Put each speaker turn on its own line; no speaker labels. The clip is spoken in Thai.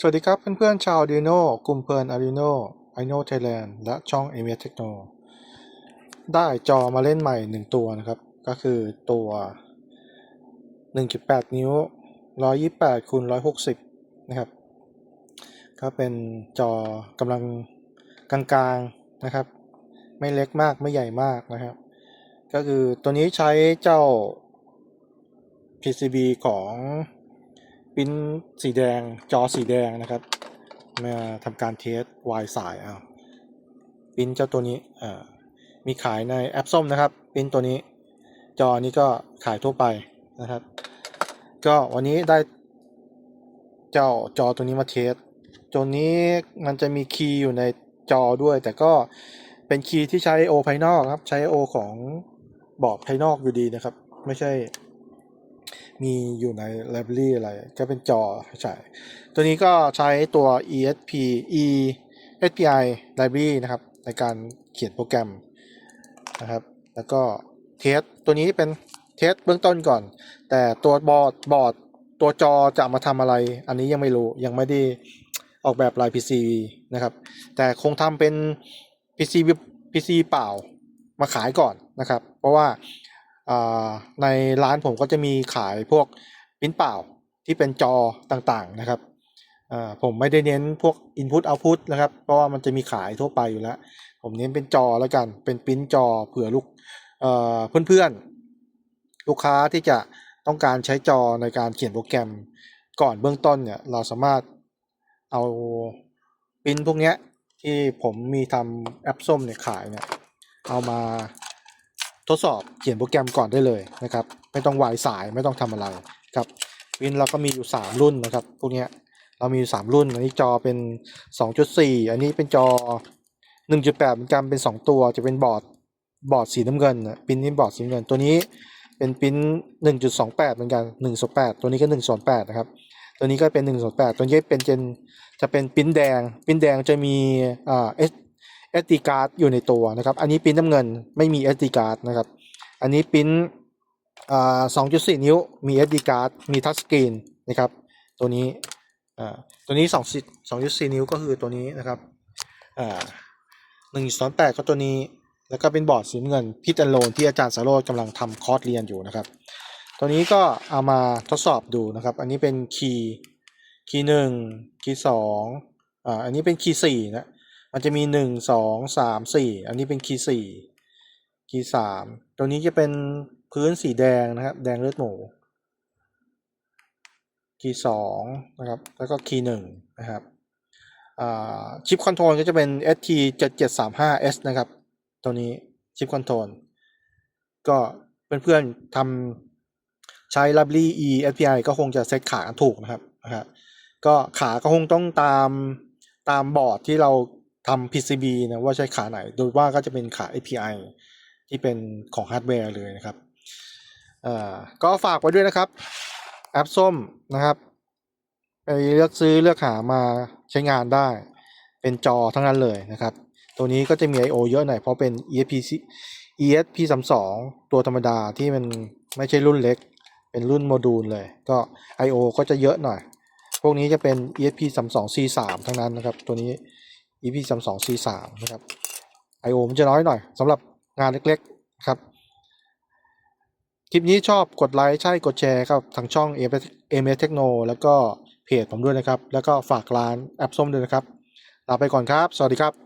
สวัสดีครับเพื่อนๆชาว Arduino กลุ่มเพลิน Arduino Ino Thailand และช่อง a m เ Techno ได้จอมาเล่นใหม่หนึ่งตัวนะครับ ก็คือตัว 1.8 นิ้ว 128คูณ160 นะครับ ก็เป็นจอกำลังกลางๆนะครับ ไม่เล็กมากไม่ใหญ่มากนะครับ ก็คือตัวนี้ใช้เจ้า PCB ของ ปิ้นสีแดงจอสีแดงนะครับ มาทำการเทสวายสายเอาปิ้นเจ้าตัวนี้อ่ามีขายในแอปส้มนะครับปิ้นตัวนี้ จอนี้ก็ขายทั่วไปนะครับ ก็วันนี้ได้เจ้าจอตัวนี้มาเทสตัวนี้มันจะมีคีย์อยู่ในจอด้วย แต่ก็เป็นคีย์ที่ใช้ I/O ภายนอกครับ ใช้ I/O ของบอร์ดภายนอกอยู่ดีนะครับ ไม่ใช่ มีอยู่ใน library อะไร ก็เป็นจอใช่ตัวนี้ก็ใช้ตัว ESP E SPI library นะครับ ในการเขียนโปรแกรมนะครับ แล้วก็เทสตัวนี้เป็นเทสเบื้องต้นก่อน แต่ตัวบอร์ดบอร์ดตัวจอจะมาทำอะไร อันนี้ยังไม่รู้ยังไม่ได้ออกแบบลาย PC นะครับ แต่คงทำเป็น PC PC เปล่ามาขายก่อนนะครับ เพราะว่าอ่า ในร้านผมก็จะมีขายพวกปิ้นเปล่าที่เป็นจอต่างๆนะครับผมไม่ได้เน้นพวก Input Output นะครับ เพราะว่ามันจะมีขายทั่วไปอยู่แล้ว ผมเน้นเป็นจอแล้วกัน เป็นปิ้นจอเผื่อลูกเเพื่อนๆ ลูกค้าที่จะต้องการใช้จอในการเขียนโปรแกรมก่อนเบื้องต้นเนี่ยเราสามารถเอาปิ้นพวกนี้ที่ผมมีทำแอปส้มเนี่ยขายเนี่ยเอามา ทดสอบเขียนโปรแกรมก่อนได้เลยนะครับ ไม่ต้องวายสายไม่ต้องทำอะไรครับวินเราก็มีอยู่ 3 รุ่นนะครับพวกนี้เรามีอยู่ 3 รุ่น อันนี้จอเป็น 2.4 อันนี้เป็นจอ 1.8 เหมือนกันเป็น 2 ตัวจะเป็นบอร์ดบอร์ดสีน้ำเงินนะปิ้นนี้บอร์ดสีน้ำเงินตัวนี้เป็นปิ้น1.28 เหมือนกัน1.8ตัวนี้ก็1.8นะครับตัวนี้ก็เป็น1.8ตัวนี้เป็นเจนจะเป็นปิ้นแดงปิ้นแดงจะมีอ่า SD card อยู่ในตัวนะครับ อันนี้ปิ้นน้ำเงินไม่มี SD card นะครับ อันนี้ปิ้นอ่า2.4นิ้วมี SD card มีทัชสกรีนนะครับ ตัวนี้ตัวนี้2 2.4นิ้วก็คือตัวนี้นะครับอ่า1.28ก็ตัวนี้ แล้วก็เป็นบอร์ดสีน้ำเงินพิจารโลนที่อาจารย์สารโรจกำลังทำคอร์สเรียนอยู่นะครับ ตัวนี้ก็เอามาทดสอบดูนะครับ อันนี้เป็นคีย์คีย์หนึ่งคีย์สองอ่าอันนี้เป็นคีย์สี่นะ มันจะมีหนึ่งสองสามสี่อันนี้เป็นคีย์สี่คีย์สามตัวนี้จะเป็นพื้นสีแดงนะครับ แดงเลือดหมูคีย์สองนะครับ แล้วก็คีย์หนึ่งนะครับชิปคอนโทรลก็จะเป็น ST 7735S นะครับ ตัวนี้ชิปคอนโทรลก็เพื่อนๆทำใช้ Library E API ก็คงจะเซตขาถูกนะครับนะครับ ก็ขาก็คงต้องตามตามบอร์ดที่เรา ทำ PCB นะว่าใช้ขาไหน โดยว่าก็จะเป็นขา API ที่เป็นของฮาร์ดแวร์เลยนะครับอ่อก็ฝากไว้ด้วยนะครับ แอปส้มนะครับไปเลือกซื้อเลือกหามาใช้งานได้ เป็นจอทั้งนั้นเลยนะครับ ตัวนี้ก็จะมี I/O เยอะหน่อยเพราะเป็น ESP ESP 3 2ตัวธรรมดาที่มันไม่ใช่รุ่นเล็ก เป็นรุ่นโมดูลเลย ก็ I/O ก็จะเยอะหน่อย พวกนี้จะเป็น ESP 3 2 C 3ทั้งนั้นนะครับ ตัวนี้ ESP 3 2 C 3นะครับ I/O มันจะน้อยหน่อยสำหรับงานเล็กๆครับ คลิปนี้ชอบกดไลค์ใช่กดแชร์ครับทางช่อง a m s Techno แล้วก็เพจผมด้วยนะครับ แล้วก็ฝากร้านแอปส้มด้วยนะครับลาไปก่อนครับ สวัสดีครับ